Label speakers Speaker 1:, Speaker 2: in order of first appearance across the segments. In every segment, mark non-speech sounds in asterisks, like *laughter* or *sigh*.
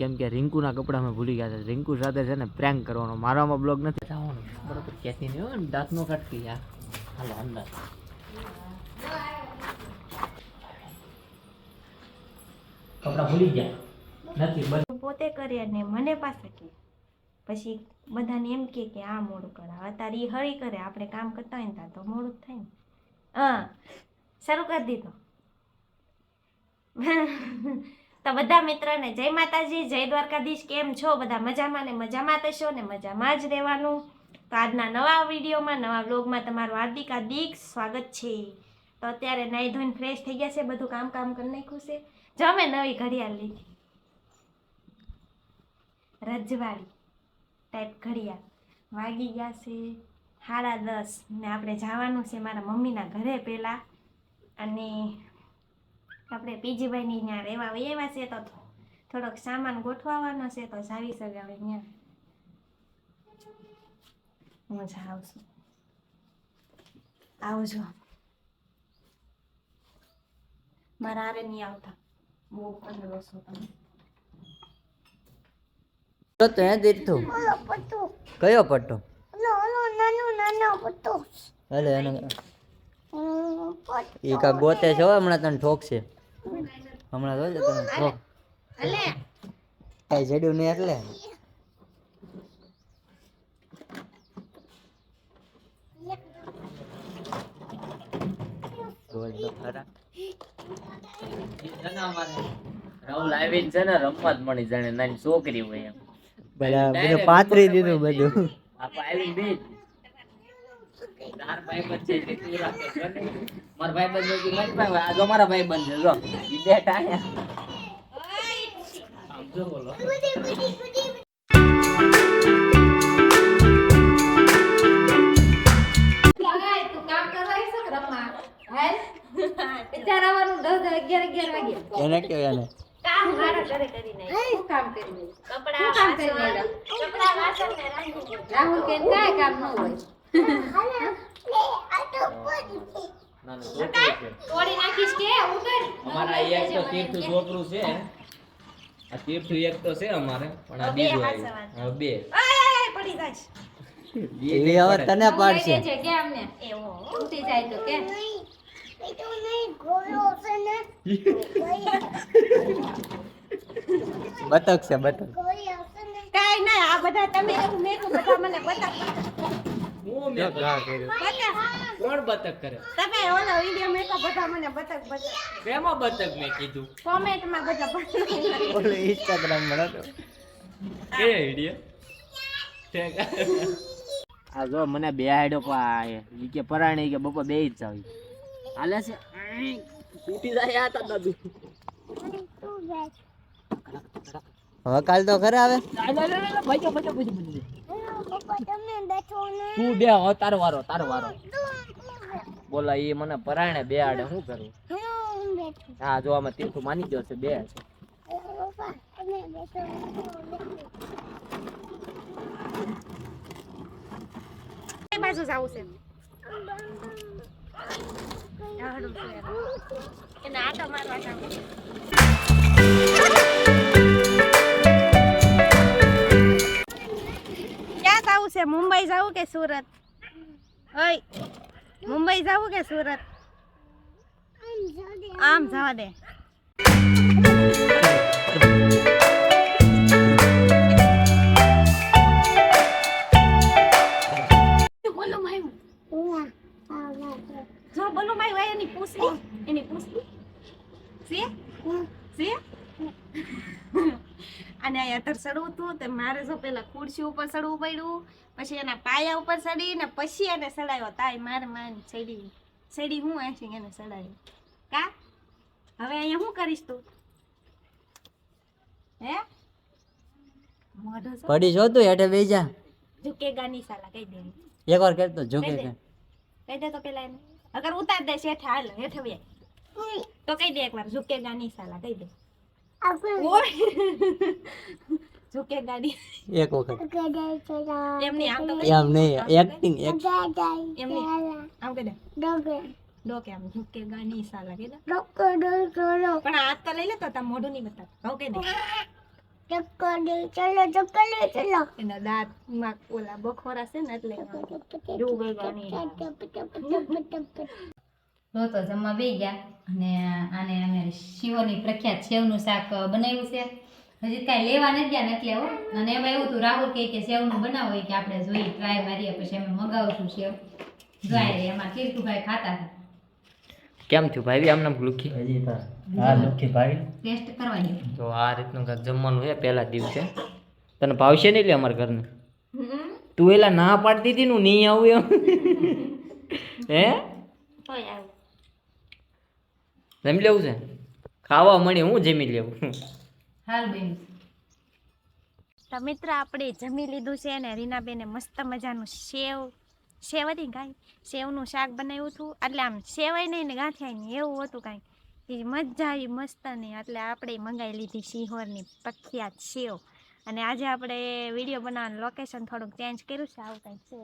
Speaker 1: કેમ કે રિંકુના કપડા મેં ભૂલી ગયા છે. રિંકુ સાથે છે ને પ્રેન્ક કરવાનો. મારામાં બ્લોગ નથી. થવાનો બરાબર કહેતી નહીં હોય દાંતનો દાંત યાર. હાલો અંદર કપડા ભૂલી ગયા. નથી
Speaker 2: પોતે કરે અને મને પાસે કે. પછી બધાને એમ કે કે આ મોડું કરાવે અત્યારે એ હળી કરે. આપણે કામ કરતા હોય ને ત્યાં તો મોડું જ થાય ને. હા શરૂ કરી દીધો. તો બધા મિત્રોને જય માતાજી, જય દ્વારકાધીશ, કેમ છો? બધા મજામાં ને મજામાં થશો ને મજામાં જ રહેવાનું. તો આજના નવા વિડીયોમાં, નવા વ્લોગમાં તમારું હાર્દિક હાર્દિક સ્વાગત છે. તો અત્યારે નાહી ધોઈને ફ્રેશ થઈ ગયા છે, બધું કામ કામ કરી નાખ્યું છે. જો મેં નવી ઘડિયાળ લીધી. રજવાડી ટાઈપ ઘડિયાળ. વાગી ગયા છે સાડા દસ ને આપણે જવાનું છે મારા મમ્મીના ઘરે પહેલાં. અને આપણે પીજીભાઈની ત્યાં રહેવા એવા છે તો થોડોક સામાન ગોઠવાવાનો છે તો જાવી શકે હવે ત્યાં મજા આવશે. આવજો. મારા હારે નહીં આવતા. બહુ પંદરો છો તમે.
Speaker 1: તો હે કયો પટ્ટો? અલે એને એ કા ગોતે છે હમણાં તને ઠોકશે. હમણાં જોજો તમે. જો. અલે કઈ જડ્યું નહીં એટલે. રાહુલ આવીને છે ને રમવા જ મળી જાણે નાની છોકરી હોય એમ.
Speaker 3: બધા બધું દીધું બધું.
Speaker 1: આપણે આવીને બે તાર છે તું રાખે છે ને? મારા નથી, મારી પાસે. આ જો મારા ભાઈબંધ છે જો ઈ બેઠા અહીંયા આમ જો બોલો
Speaker 3: એને કેવું એને
Speaker 2: કામ મારા ઘરે કરી નાખ્યું. કપડાં, વાસણ, કપડાં, વાસણ ને
Speaker 1: છે.
Speaker 2: તોડી નાખીશ કે ઉતર
Speaker 1: અમારા એક તો તીર્થ છોકરું છે આ તીર્થ એક તો છે અમારે પણ આ
Speaker 2: બે
Speaker 1: બીજું. હવે બે.
Speaker 2: પડી જાય. છે.
Speaker 3: હવે તને પાડશે.
Speaker 2: એવો
Speaker 3: બતક છે બતક.
Speaker 2: કાંઈ ના આ બધા તમે મેં બધા મને બતાવ
Speaker 1: હું મેં બતક. કોણ બતક કરે?
Speaker 2: તમે ઓલો વીડિયો મેકો બધા મને
Speaker 1: બતક મેં કીધું?
Speaker 2: બધા
Speaker 3: ઓલું ઇન્સ્ટાગ્રામ
Speaker 1: કે વિડિયો આ જો મને બે હાડો પાય ઈ કે પરાણી કે બપા બે જ જાવ હાલે છે? તૂટી જાય આ તા દાદુ.
Speaker 3: હવે કાલ તો ઘરે આવે
Speaker 1: ભાઈ ભાઈ ભાઈ. તું બે હો તારો વારો તારો વારો. બોલા એ મને પરાણે બે આડે શું કરું? હા જો આમાં તીર્થું માની ગયો છે બે છે.
Speaker 2: કઈ બાજુ જાવું છે. મારવા છે મુંબઈ જવું કે સુરત? ઓય મુંબઈ જવું કે સુરત? આમ જવા દે. ચડવું હતું તે મારે જો પેલા ખુરશી ઉપર ચડવું પડ્યું. પછી એના પાયા ઉપર ચડી ને પછી એને ચડાવ્યો. તાય મારે માન ચડી. ચડી હું આશી એને ચડાવ્યો? કા? હવે અહીંયા શું કરીશ તું? હે? મોઢો
Speaker 3: પડી જો તું હેઠે બેસી જા.
Speaker 2: ઝુકેગા ની સાલા કહી દે.
Speaker 3: એક વાર ઝૂકે
Speaker 2: કહી દે.
Speaker 3: કે
Speaker 2: કહી દે તો પેલા એને. અગર ઉતાર દે હેઠે હાલ હેઠે બે તો કહી દે એકવાર ઝુકેગા ની સાલા કહી દે. ઓય.
Speaker 3: એક વખત.
Speaker 2: એમની આમ તો
Speaker 3: એમ નહીં એક્ટિંગ એક
Speaker 2: એમની આમ કહી દે. ડોકે. આમ ઝુકેગા ની સાલા કહી દે. પણ હાથ તો લઈ લે તો તાર મોઢું નહીં બતાવ. હવે કહી દે. એના દાંતમાં ઓલા બખોરા છે ને એટલે
Speaker 4: લો તો જમવા બે ગયા અને આને અમે શિવોની પ્રખ્યાત સેવનું શાક બનાવ્યું છે. હજી કાંઈ લેવા નથી ગયા નથી હો અને એમાં એવું હતું રાહુલ કહે કે સેવનું બનાવો હોય કે આપણે જોઈએ ટ્રાય મારીએ પછી અમે મગાવશું સેવ. જોઈ એમાં કીર્તુભાઈ ખાતા હતા.
Speaker 1: કેમ થયું ભાઈ? આમને લુખી
Speaker 3: હજી તો હા લુખી ભાઈ.
Speaker 4: ટેસ્ટ કરવાની
Speaker 1: તો આ રીતનું કાંઈક જમવાનું છે પહેલા દિવસે. તને ભાવશે નહીં લે અમારા ઘરને? તું એલા ના પાડતી હતી નું નહીં આવું એમ? હે?
Speaker 2: તોય
Speaker 1: જમી લેવું છે? ખાવા મળે હું જમી લેવું?
Speaker 4: હાલ બેન
Speaker 2: તો મિત્ર, આપણે જમી લીધું છે અને રીનાબેને મસ્ત મજાનું સેવ સેવ હતી કાંઈ? સેવનું શાક બનાવ્યું હતું. એટલે આમ સેવાય નહીં ને ગાંઠિયા નહીં, એવું હતું કાંઈ. એ મજા આવી મસ્ત ને, એટલે આપણે મંગાવી લીધી સિંહોરની પ્રખ્યાત સેવ. અને આજે આપણે વીડિયો બનાવવાનું લોકેશન થોડુંક ચેન્જ કર્યું છે, આવું કાંઈક છે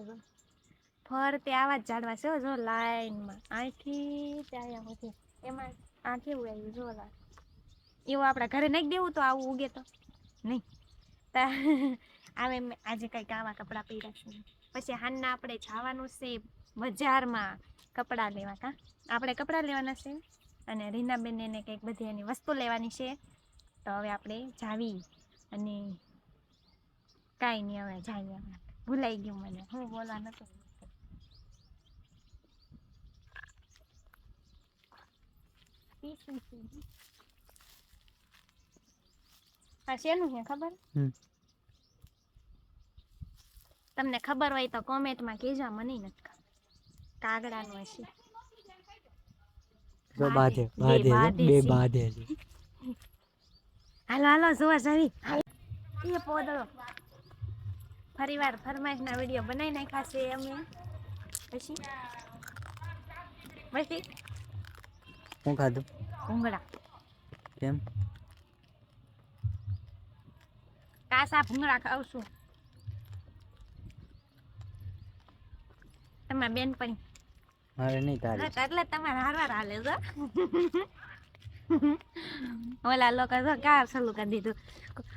Speaker 2: ફરતે આવા જ ઝાડવા છે જો, લાઈનમાં. અહીંથી ત્યાં સુધી એમાં આ આવ્યું જો લા એવું આપણા ઘરે નાખી દેવું તો આવું ઉગે તો. નહીં. તા *laughs* આવે આજે કંઈક આવા કપડાં પહેર્યા છે. પછી હાનના આપણે જવાનું છે બજારમાં કપડાં લેવા કાં? આપણે કપડાં લેવાના છે. અને રીનાબેન એને કંઈક બધી એની વસ્તુ લેવાની છે. તો હવે આપણે જાવી. અને કાંઈ નહીં હવે જાવી હવે. ભૂલાઈ ગયું મને. હું બોલવા નતું હા શેનું છે ખબર? તમને ખબર હોય તો કોમેન્ટમાં કહેજો મને નથી ખબર. કાગડાનું હશે.
Speaker 3: તો બાધે બાધે
Speaker 2: બાધે
Speaker 3: બે બાધે છે.
Speaker 2: હાલો હાલો જોવા જાવી. એ પોદળો. ફરીવાર ફરમાઈશના વીડિયો બનાવી નાખ્યા છે અમે. પછી? પછી?
Speaker 3: શું ખાધું?
Speaker 2: ભૂંગળા
Speaker 3: કેમ?
Speaker 2: કાસા ભૂંગળા ખાવશું. તમારા બેનપણી.
Speaker 3: મારે નહીં તારે.
Speaker 2: એટલે તમારે હારવાર હાલે છો. ઓલા લોકો તો કાર ચાલુ કરી દીધું.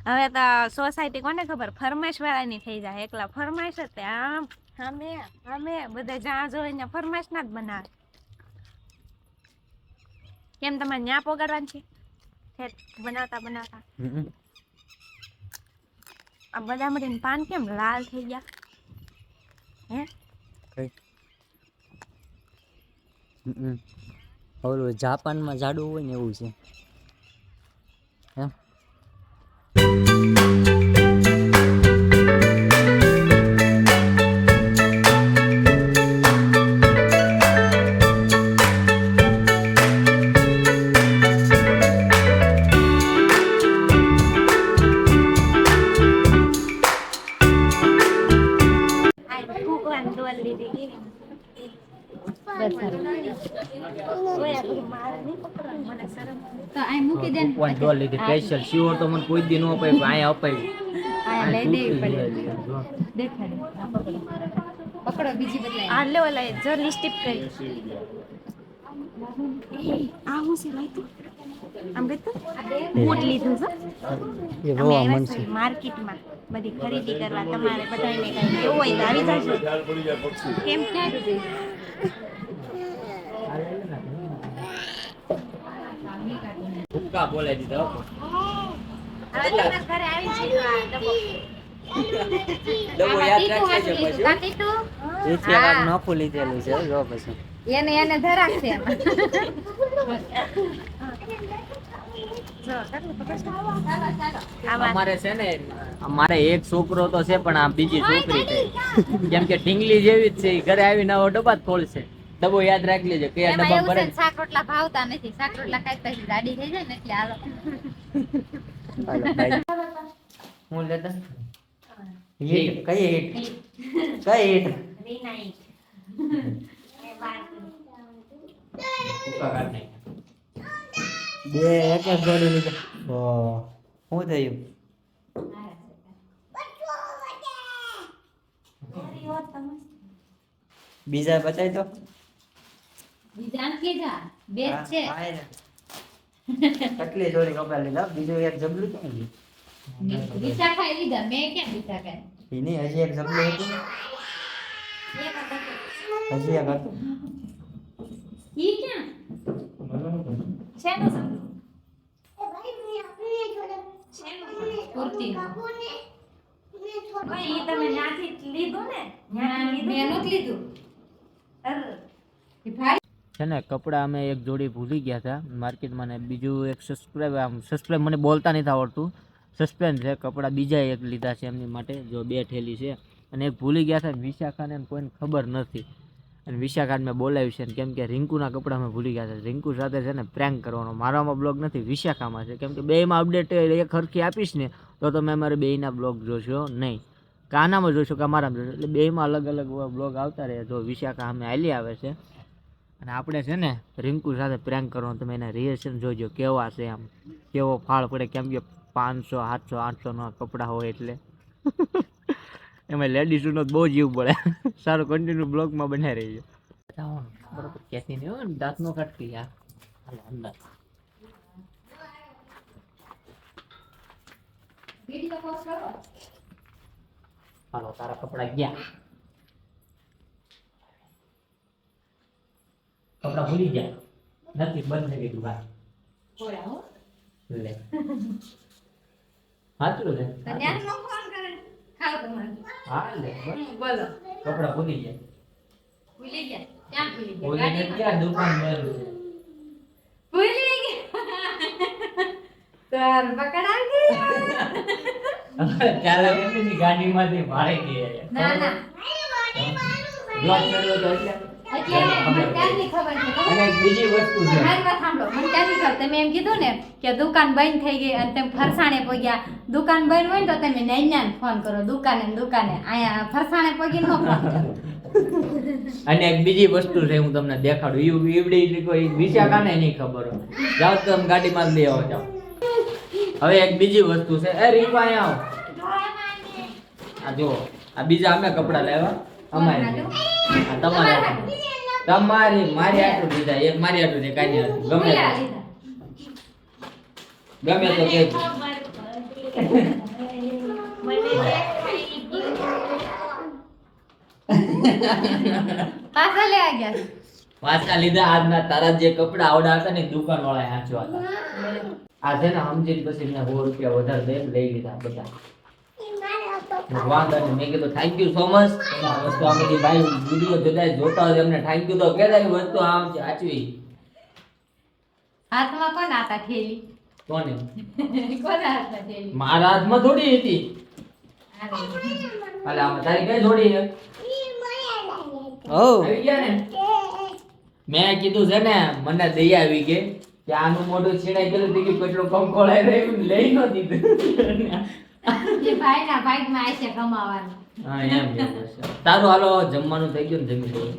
Speaker 2: હવે તો સોસાયટી કોને ખબર? ફરમાઈશ વાળાની થઈ જાય. એકલા ફરમાઈશ જ તે આમ અમે અમે બધા જ્યાં જોઈને ફરમાઈશ ના જ બનાવે. કેમ તમારે ન્યા પોગાડવાની છે? બનાવતા બનાવતા. આ બધા મળીને પાન કેમ લાલ થઈ ગયા? હે?
Speaker 3: કઈ. ઓલું જાપાનમાં જાડું હોય ને એવું છે. એમ
Speaker 2: ડોલ લીધી.
Speaker 4: તો
Speaker 1: મને કોઈ દી ન અપાય પણ અહીંયા અપાય.
Speaker 4: પકડો બીજી બદલાય.
Speaker 2: આ લે ઓલા જો લિપસ્ટિક કરી આ હું છે લાઈ તું આમ ગઈ તું બૂટ લીધું છે.
Speaker 3: એ
Speaker 2: અમે આવ્યા છીએ માર્કેટમાં બધી ખરીદી કરવા. તમારે બધાને કઈ એવું હોય તો આવી જજો. કેમ?
Speaker 1: ભૂક્કા બોલાવી દીધા
Speaker 2: ઘરે આવી છે
Speaker 1: યાદ રાખજે પછી
Speaker 3: એ છે નોખું લીધેલું છે જો પછી.
Speaker 4: એને એને
Speaker 2: ખબર છે આમાં
Speaker 1: અમારે છે ને અમારે એક છોકરો તો છે પણ આ બીજી છોકરી છે. કેમ કે ઢીંગલી જેવી જ છે ઘરે આવીને નવો ડબ્બા જ ખોલશે. ડબ્બો યાદ રાખી લેજો કયા ડબ્બા ભરે
Speaker 4: શાક રોટલા ભાવતા નથી. શાક રોટલા ખાઈ પછી દાડી થઈ જાય ને એટલે હાલો.
Speaker 3: હું લેતા? હીટ. કઈ હીટ? કઈ હીટ?
Speaker 2: રીનાઈ એ
Speaker 3: બે એક જ જોડી લીધા ઓ શું થયું બીજા બતાવી તો?
Speaker 4: બીજા કીધા. બે છે.
Speaker 3: કેટલી જોડી કપડા લીધા. બીજું એક જબલું ક્યાં બીજા
Speaker 4: ખાઈ લીધા. મેં ક્યાં વિશાખાએ
Speaker 1: એની હજી એક જબલું હતો. હજી એક હતો
Speaker 4: ઈ ક્યાં?
Speaker 2: શેનું છે?
Speaker 4: કુર્તી
Speaker 2: ઓય, ઈ તમે ન્યાથી લીધું ને? ન્યાથી
Speaker 4: મેં
Speaker 2: લીધું
Speaker 4: નહોતું લીધું.
Speaker 2: અર,
Speaker 4: ભાઈ
Speaker 1: છે ને કપડાં અમે એક જોડી ભૂલી ગયા હતા. માર્કેટમાં ને બીજું એક સબસ્ક્રાઈબ આમ સબસ્ક્રાઈબ મને બોલતા નથી આવડતું. સસ્પેન્સ છે કપડાં બીજા એક લીધા છે એમની માટે જો બે ઠેલી છે. અને એક ભૂલી ગયા હતા વિશાખાને ને કોઈને ખબર નથી. અને વિશાખાને મેં બોલાવ્યું છે કેમ કે રિંકુના કપડાં મેં ભૂલી ગયા હતા રિંકુ સાથે છે ને પ્રેન્ક કરવાનો. મારામાં બ્લોગ નથી, વિશાખામાં છે. કેમ કે બેમાં અપડેટ એક ખરખી આપીશ ને, તો તમે અમારે બેયના બ્લોગ જોશો નહીં. કાનામાં જોશો કે અમારામાં જોશો. એટલે બેમાં અલગ અલગ બ્લોગ આવતા રહે જો વિશાખા અમે હાલી આવે છે. અને આપણે છે ને રિંકુ સાથે પ્રેન્ક કરવાનું. તમે એના રિએક્શન જોજો કેવા છે આમ. કેવો ફાળ પડે, કેમ કે પાંચસો, સાતસો આઠસોના કપડાં હોય એટલે. એમાં લેડીઝનો બહુ જીવ પડે. સારું કન્ટિન્યુ બ્લોગમાં બનાવી રહીએ બરોબર કહેતી નહીં હોય ને દાંત નો કાઢતી યાર. અંદર. હાલો તારા કપડા ગયા. કપડા ભૂલી ગયા. નથી બંધ થઈ ગયું ભાઈ લે. હાચું છે હા
Speaker 4: બોલો.
Speaker 1: કપડાં ભૂલી ગયા.
Speaker 4: ભૂલી ગયા. ક્યાં ભૂલી ગયા?
Speaker 1: ભૂલી ગયા ક્યાં દુકાન મેલું? છે
Speaker 4: ભૂલી ગયા. તાર પકડા ગયા
Speaker 1: ત્યારે એમની ગાડીમાંથી ભાડે ગયા
Speaker 4: ના ના.
Speaker 1: બ્લોક કર્યો તો એટલે. અને એક બીજી વસ્તુ છે.
Speaker 4: સાંભળો. મને ત્યાંથી ખબર. તમે એમ કીધું ને કે દુકાન બંધ થઈ ગઈ અને તમે ફરસાણે પગ્યા. દુકાન બંધ હોય ને તો તમે નૈન્યાને ફોન કરો. દુકાને દુકાને. અહીંયા ફરસાણે પગી નો ફોન કરો.
Speaker 1: અને એક બીજી વસ્તુ છે હું તમને દેખાડું. ઈ ઈવડી કોઈ વિશાખાને નહીં ખબર જાઓ તો તમે ગાડીમાં લઈ આવો જાઓ. હવે એક બીજી વસ્તુ છે. એ રીંકુ આવો. આ જો આ બીજા અમે કપડા લેવા અમારે તમારે. તમારી મારી આટલું લીધા એક મારી આટલું છે કાંઈ નહીં ગમે. ગમે તો.
Speaker 2: ગયા
Speaker 4: પાછા
Speaker 1: લીધા આજના તારા જે કપડા આવડા હતા ને દુકાન વાળા હાંચવા હતા. આ છે ને સમજી પછી મેં સો રૂપિયા વધારે દઈને લઈ લીધા બધા. વાંધો નહીં મેં કીધું થેન્ક યુ સો મચ વસ્તુ આ બધી ભાઈ વીડિયો જોતા જોતા હોય એમને થેન્ક યુ તો કહેતા વસ્તુ આમ છે આચવી
Speaker 4: હાથમાં કોણ આતા થેલી?
Speaker 1: કોને?
Speaker 4: કોણ હાથમાં થેલી?
Speaker 1: મારા હાથમાં થોડી હતી.
Speaker 4: અરે.
Speaker 1: આમ તારી કઈ થોડી છે?
Speaker 3: ઓ.
Speaker 1: આવી ગયા ને? મેં કીધું છે ને મને દઈ આવી કે કે આનું મોઢું છીણાઈ ગયેલું હતું કે કેટલું કંકોળાઈ રહ્યું લઈ ન દીધું. *laughs*
Speaker 4: એ ભાઈના ભાગમાં આવશે કમાવાનું
Speaker 1: હા એમ. તારું હાલો જમવાનું થઈ ગયું ને જમી.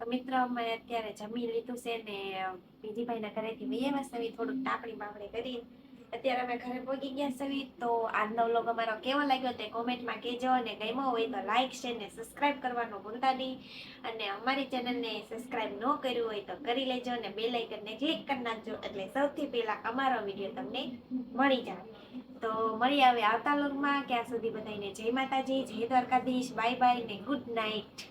Speaker 2: તો મિત્રો અમે અત્યારે જમી લીધું છે ને બીજી ભાઈના ઘરેથી આવ્યા સવી થોડુંક ટાપણી બાપણી કરી અત્યારે અમે ઘરે પહોંચી ગયા સવી તો આજનો વ્લોગ અમારો કેવો લાગ્યો તે કોમેન્ટમાં કહેજો અને ગમ્યો હોય તો લાઈક શેર ને સબસ્ક્રાઇબ કરવાનું ભૂલતા નહીં. અને અમારી ચેનલને સબસ્ક્રાઇબ ન કર્યું હોય તો કરી લેજો અને બે લાઇકનને ક્લિક કરી નાખજો, એટલે સૌથી પહેલાં અમારો વીડિયો તમને મળી જાય. તો મળી આવે આવતા વ્લોગમાં ક્યાં સુધી બધાને જય માતાજી, જય દ્વારકાધીશ બાય બાય ને ગુડ નાઇટ